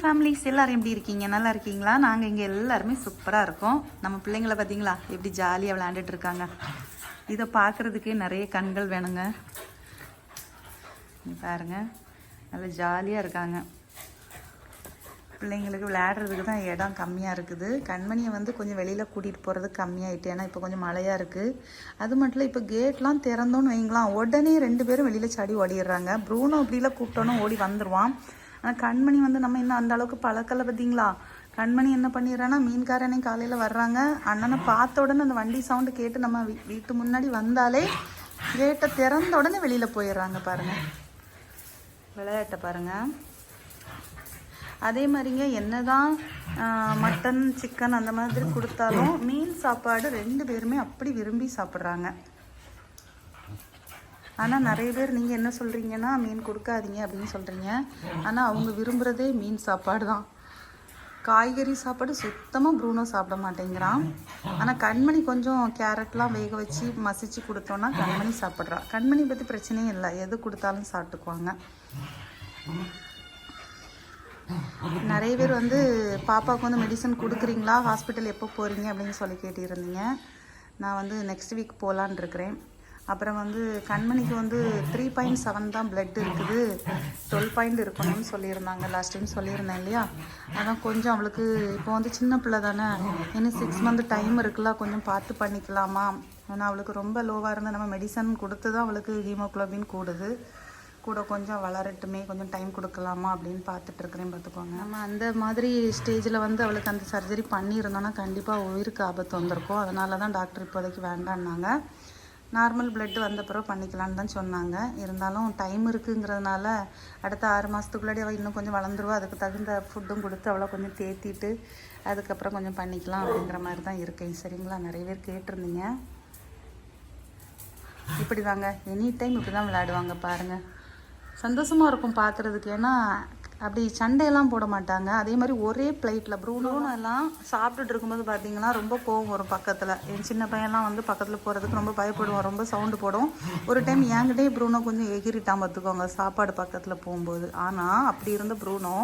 Families எல்லாரும் எப்படி இருக்கீங்க? நல்லா இருக்கீங்களா? நாங்கள் இங்கே எல்லாருமே சூப்பராக இருக்கோம். நம்ம பிள்ளைங்கள பார்த்தீங்களா? எப்படி ஜாலியாக விளையாண்டுட்டு இருக்காங்க. இதை பார்க்குறதுக்கே நிறைய கண்கள் வேணுங்க. பாருங்க. நல்லா ஜாலியாக இருக்காங்க. பிள்ளைங்களுக்கு விளையாடுறதுக்கு தான் இடம் கம்மியாக இருக்குது. கண்மணியை வந்து கொஞ்சம் வெளியில் கூட்டிகிட்டு போகிறது கம்மியாகிட்டு ஏன்னா இப்போ கொஞ்சம் மழையாக இருக்குது அது மட்டும் இல்லை இப்போ கேட்லாம் திறந்தோன்னு வைங்களாம் உடனே ரெண்டு பேரும் வெளியில் சாடி ஓடிடுறாங்க. ப்ரூனோ அப்படிலாம் கூப்பிட்டோன்னு ஓடி வந்துடுவான் ஆனால் கண்மணி வந்து நம்ம இன்னும் அந்த அளவுக்கு பழக்கலை பார்த்தீங்களா கண்மணி என்ன பண்ணிடுறான்னா மீன்காரனே காலையில் வர்றாங்க. அண்ணனை பார்த்த உடனே அந்த வண்டி சவுண்டு கேட்டு நம்ம வீட்டு முன்னாடி வந்தாலே கேட்டை திறந்த உடனே வெளியில் போயிடுறாங்க பாருங்கள் விளையாட்டை பாருங்கள் அதே மாதிரிங்க என்னதான் மட்டன் சிக்கன் அந்த மாதிரி கொடுத்தாலும் மீன் சாப்பாடு ரெண்டு பேருமே அப்படி விரும்பி சாப்பிட்றாங்க. ஆனால் நிறைய பேர் நீங்கள் என்ன சொல்கிறீங்கன்னா மீன் கொடுக்காதீங்க அப்படின்னு சொல்கிறீங்க ஆனால் அவங்க விரும்புகிறதே மீன் சாப்பாடு தான். காய்கறி சாப்பாடு சுத்தமாக ப்ரூனோ சாப்பிட மாட்டேங்கிறான். ஆனால் கண்மணி கொஞ்சம் கேரட்லாம் வேக வச்சு மசிச்சு கொடுத்தோன்னா கண்மணி சாப்பிட்றான் கண்மணி பற்றி பிரச்சனையும் இல்லை. எது கொடுத்தாலும் சாப்பிட்டுக்குவாங்க. நிறைய பேர் வந்து பாப்பாவுக்கு வந்து மெடிசன் கொடுக்குறீங்களா? ஹாஸ்பிட்டல் எப்போ போகிறீங்க அப்படின்னு சொல்லி கேட்டிருந்தீங்க. நான் வந்து நெக்ஸ்ட் வீக் போகலான் இருக்கிறேன். அப்புறம் வந்து கண்மணிக்கு வந்து த்ரீ பாயிண்ட் செவன் தான் பிளட் இருக்குது. டுவெல் பாயிண்ட் இருக்கணும்னு சொல்லியிருந்தாங்க. லாஸ்ட் டைம் சொல்லியிருந்தேன் இல்லையா? அதான் கொஞ்சம் அவளுக்கு இப்போ வந்து சின்ன பிள்ளை தானே. இன்னும் சிக்ஸ் மந்த் டைம் இருக்குல்ல கொஞ்சம் பார்த்து பண்ணிக்கலாமா? ஏன்னா அவளுக்கு ரொம்ப லோவாக இருந்தால் நம்ம மெடிசன் கொடுத்து தான் அவளுக்கு ஹீமோகுளோபின் கூடுது. கூட கொஞ்சம் வளரட்டுமே கொஞ்சம் டைம் கொடுக்கலாமா அப்படின்னு பார்த்துட்டு இருக்கிறேன் பார்த்துக்கோங்க. நம்ம அந்த மாதிரி ஸ்டேஜில் வந்து அவளுக்கு அந்த சர்ஜரி பண்ணியிருந்தோன்னா கண்டிப்பாக உயிருக்கு ஆபத்து வந்திருக்கும். அதனால தான் டாக்டர் இப்போதைக்கு வேண்டான்னாங்க நார்மல் பிளட் வந்த பிறகு பண்ணிக்கலான்னு தான் சொன்னாங்க. இருந்தாலும் டைம் இருக்குங்கிறதுனால அடுத்த ஆறு மாதத்துக்குள்ளாடி அவள் இன்னும் கொஞ்சம் வளர்ந்துருவா. அதுக்கு தகுந்த ஃபுட்டும் கொடுத்து அவளை கொஞ்சம் தேத்திட்டு அதுக்கப்புறம் கொஞ்சம் பண்ணிக்கலாம் அப்படிங்கிற மாதிரி தான் இருக்கேன். சரிங்களா? நிறைய பேர் கேட்டிருந்தீங்க. இப்படி தாங்க எனி டைம் இப்படி தான் விளையாடுவாங்க பாருங்கள் சந்தோஷமாக இருக்கும் பார்க்குறதுக்கு ஏன்னா அப்படி சண்டையெல்லாம் போட மாட்டாங்க. அதே மாதிரி ஒரே பிளேட்டில் ப்ரூனோன்னு எல்லாம் சாப்பிட்டுட்டு இருக்கும்போது பார்த்தீங்கன்னா ரொம்ப கோவம் வரும் பக்கத்தில். என் சின்ன பையன்லாம் வந்து பக்கத்தில் போகிறதுக்கு ரொம்ப பயப்படுவான் ரொம்ப சவுண்டு போடும். ஒரு டைம் என்கிட்டே ப்ரூனோ கொஞ்சம் எகிரிட்டான் பார்த்துக்கோங்க சாப்பாடு பக்கத்தில் போகும்போது. ஆனால் அப்படி இருந்த ப்ரூனோ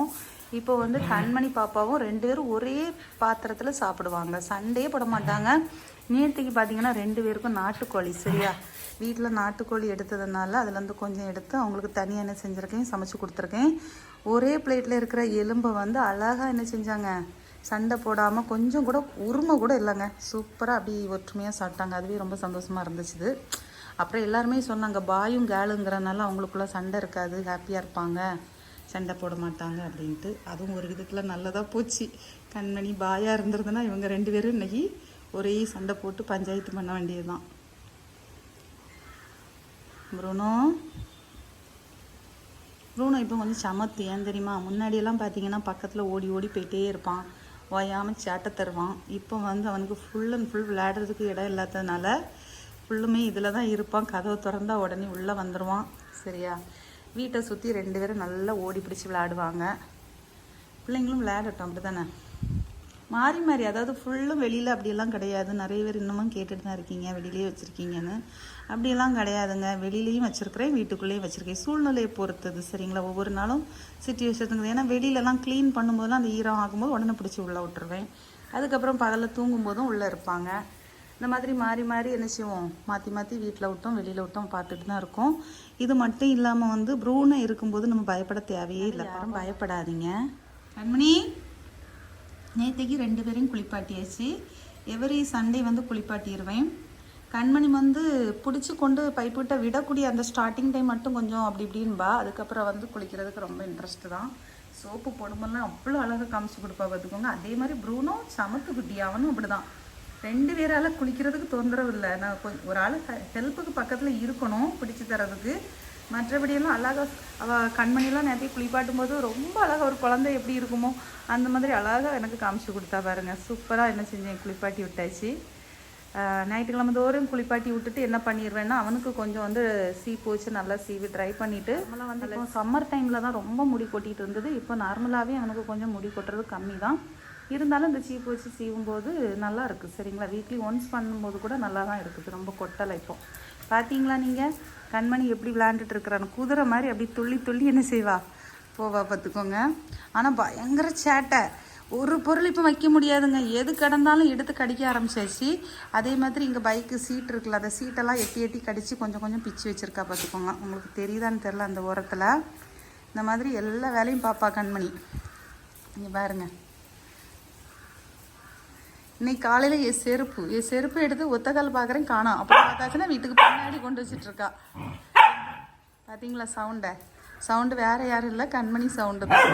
இப்போ வந்து கண்மணி பாப்பாவும் ரெண்டு பேரும் ஒரே பாத்திரத்தில் சாப்பிடுவாங்க. சண்டையே போட மாட்டாங்க. நேற்றுக்கு பார்த்தீங்கன்னா ரெண்டு பேருக்கும் நாட்டுக்கோழி சரியா? வீட்டில் நாட்டுக்கோழி எடுத்ததுனால அதுலேருந்து கொஞ்சம் எடுத்து அவங்களுக்கு தனியாக என்ன செஞ்சுருக்கேன் சமைச்சு கொடுத்துருக்கேன். ஒரே பிளேட்டில் இருக்கிற எலும்பை வந்து அழகாக என்ன செஞ்சாங்க? சண்டை போடாமல் கொஞ்சம் கூட உரிமை கூட இல்லைங்க. சூப்பராக அப்படி ஒற்றுமையாக சாப்பிட்டாங்க. அதுவே ரொம்ப சந்தோஷமாக இருந்துச்சு அப்புறம் எல்லாருமே சொன்னாங்க பாயும் கேளுங்கிறனால அவங்களுக்குள்ள சண்டை இருக்காது ஹாப்பியாக இருப்பாங்க. சண்டை போட மாட்டாங்க அப்படின்ட்டு. அதுவும் ஒரு விதத்தில் நல்லதாக போச்சு. கண்மணி பாயாக இருந்திருந்தனா இவங்க ரெண்டு பேரும் இன்னைக்கு ஒரே சண்டை போட்டு பஞ்சாயத்து பண்ண வேண்டியது தான் ப்ரூனோ? ப்ரூனோ இப்போ கொஞ்சம் சமத்து. ஏன் தெரியுமா? முன்னாடியெல்லாம் பார்த்தீங்கன்னா பக்கத்தில் ஓடி ஓடி போயிட்டே இருப்பான். ஓயாமல் சேட்டை தருவான். இப்போ வந்து அவனுக்கு ஃபுல் அண்ட் ஃபுல் விளையாடுறதுக்கு இடம் இல்லாததுனால ஃபுல்லுமே இதில் தான் இருப்பான். கதவை திறந்தா உடனே உள்ளே வந்துடுவான் சரியா? வீட்டை சுற்றி ரெண்டு பேரும் நல்லா ஓடி பிடிச்சி விளையாடுவாங்க. பிள்ளைங்களும் விளையாடட்டும் அப்படி தானே மாறி மாறி அதாவது ஃபுல்லும் வெளியில் அப்படியெல்லாம் கிடையாது. நிறைய பேர் இன்னமும் கேட்டுட்டு தான் இருக்கீங்க. வெளியிலேயே வச்சுருக்கீங்கன்னு. அப்படியெல்லாம் கிடையாதுங்க. வெளியிலையும் வச்சுருக்கிறேன் வீட்டுக்குள்ளேயும் வச்சுருக்கேன். சூழ்நிலையை பொறுத்தது சரிங்களா? ஒவ்வொரு நாளும் சுச்சுவேஷனுக்கு ஏன்னா வெளியிலலாம் க்ளீன் பண்ணும்போதெல்லாம் அந்த ஈரம் ஆகும்போது உடனே பிடிச்சி உள்ளே விட்டுருவேன். அதுக்கப்புறம் பகலில் தூங்கும்போதும் உள்ளே இருப்பாங்க. இந்த மாதிரி மாறி மாறி என்ன செய்வோம்? மாற்றி மாற்றி வீட்டில் விட்டோம் வெளியில் விட்டோம் பார்த்துட்டு தான் இருக்கோம். இது மட்டும் இல்லாமல் வந்து ப்ரூனை இருக்கும்போது நம்ம பயப்பட தேவையே இல்லை. பயப்படாதீங்க. கண்மணி? நேற்றுக்கு ரெண்டு பேரையும் குளிப்பாட்டியாச்சு. எவரி சண்டே வந்து குளிப்பாட்டிடுவேன் கண்மணி வந்து பிடிச்சி கொண்டு பைப்பிட்ட விடக்கூடிய அந்த ஸ்டார்டிங் டைம் மட்டும் கொஞ்சம் அப்படி இப்படின்பா. அதுக்கப்புறம் வந்து குளிக்கிறதுக்கு ரொம்ப இன்ட்ரெஸ்ட் தான். சோப்பு போடும்போதெல்லாம் அவ்வளோ அழகாக காமிச்சு கொடுப்பா பார்த்துக்கோங்க. அதே மாதிரி ப்ரூனோ சமத்து குட்டி அவனும் அப்படிதான். ரெண்டு பேரால் குளிக்கிறதுக்கு தொந்தரவு இல்லை. நான் கொஞ்சம் ஒரு ஆள் ஹெல்ப்புக்கு பக்கத்தில் இருக்கணும் பிடிச்சி தரதுக்கு மற்றபடியெல்லாம் அழகாக அவள் கண்மணியெல்லாம் நேரத்தையும் குளிப்பாட்டும் போது ரொம்ப அழகாக ஒரு குழந்தை எப்படி இருக்குமோ அந்த மாதிரி அழகாக எனக்கு காமிச்சு கொடுத்தா பாருங்க. சூப்பராக என்ன செஞ்சேன் குளிப்பாட்டி விட்டாச்சு. ஞாயிற்றுக்கிழமை தோறும் குளிப்பாட்டி விட்டுட்டு என்ன பண்ணிடுவேன்னா அவனுக்கு கொஞ்சம் வந்து சீப்பு வச்சு நல்லா சீவி ட்ரை பண்ணிவிட்டு நம்மளாம் வந்து இப்போ சம்மர் டைமில் தான் ரொம்ப முடி கொட்டிகிட்டு இருந்தது. இப்போ நார்மலாகவே அவனுக்கு கொஞ்சம் முடி கொட்டுறது கம்மி தான். இருந்தாலும் இந்த சீப்பு வச்சு சீவும்போது நல்லா இருக்குது சரிங்களா? வீக்லி ஒன்ஸ் பண்ணும்போது கூட நல்லா தான் இருக்குது ரொம்ப கொட்டலை இப்போ. பார்த்தீங்களா நீங்கள் கண்மணி எப்படி விளையாண்டுட்டு இருக்கிறான்னு குதிரை மாதிரி அப்படி துள்ளி துள்ளி என்ன செய்வா? போவா பார்த்துக்கோங்க. ஆனால் பயங்கர சேட்டை. ஒரு பொருள் இப்போ வைக்க முடியாதுங்க. எது கிடந்தாலும் எடுத்து கடிக்க ஆரம்பிச்சாச்சு. அதே மாதிரி இங்கே பைக்கு சீட் இருக்குல்ல அந்த சீட்டெல்லாம் எட்டி எட்டி கடித்து கொஞ்சம் கொஞ்சம் பிச்சு வச்சுருக்கா பார்த்துக்கோங்க. உங்களுக்கு தெரியுதான்னு தெரில அந்த ஓரத்தில். இந்த மாதிரி எல்லா வேலையும் பாப்பா கண்மணி. இங்கே பாருங்கள் இன்னைக்கு காலையில் என் செருப்பு என் செருப்பு எடுத்து ஒத்தக்கால் பார்க்குறேன் காணோம். அப்புறம் பார்த்தாச்சுன்னா வீட்டுக்கு பின்னாடி கொண்டு வச்சுட்டு இருக்கா. பார்த்தீங்களா சவுண்டை? சவுண்டு வேற யாரும் இல்லை கண்மணி சவுண்டு தான்.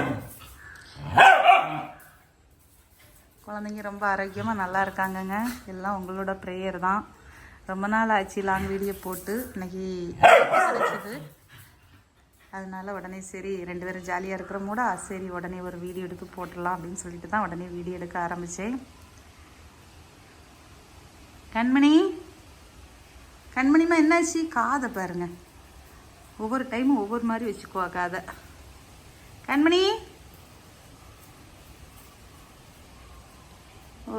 குழந்தைங்க ரொம்ப ஆரோக்கியமாக நல்லா இருக்காங்கங்க. எல்லாம் உங்களோட ப்ரேயர் தான். ரொம்ப நாள் ஆச்சு லாங் வீடியோ போட்டு. இன்னைக்கு கிடைச்சது. அதனால உடனே சரி ரெண்டு பேரும் ஜாலியாக இருக்கிற சரி உடனே ஒரு வீடியோ எடுத்து போட்டுடலாம் அப்படின்னு சொல்லிட்டு தான் உடனே வீடியோ எடுக்க ஆரம்பித்தேன் கண்மணி? கண்மணிமா என்னாச்சு? காதை பாருங்க. ஒவ்வொரு டைமும் ஒவ்வொரு மாதிரி வச்சுக்குவா காதை. கண்மணி?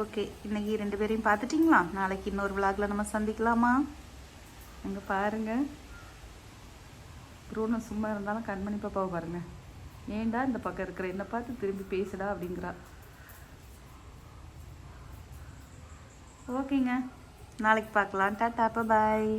ஓகே இன்னைக்கு ரெண்டு பேரையும் பார்த்துட்டிங்களா? நாளைக்கு இன்னொரு விளாக்ல நம்ம சந்திக்கலாமா? அங்கே பாருங்க. ப்ரூனோ சும்மா இருந்தாலும் கண்மணி பாப்பாவை பாருங்க. ஏன்டா இந்த பக்கம் இருக்கிற? என்னை பார்த்து திரும்பி பேசுடா அப்படிங்கிறா. ஓகேங்க நாளைக்கு பார்க்கலாம். டாட்டா பாய்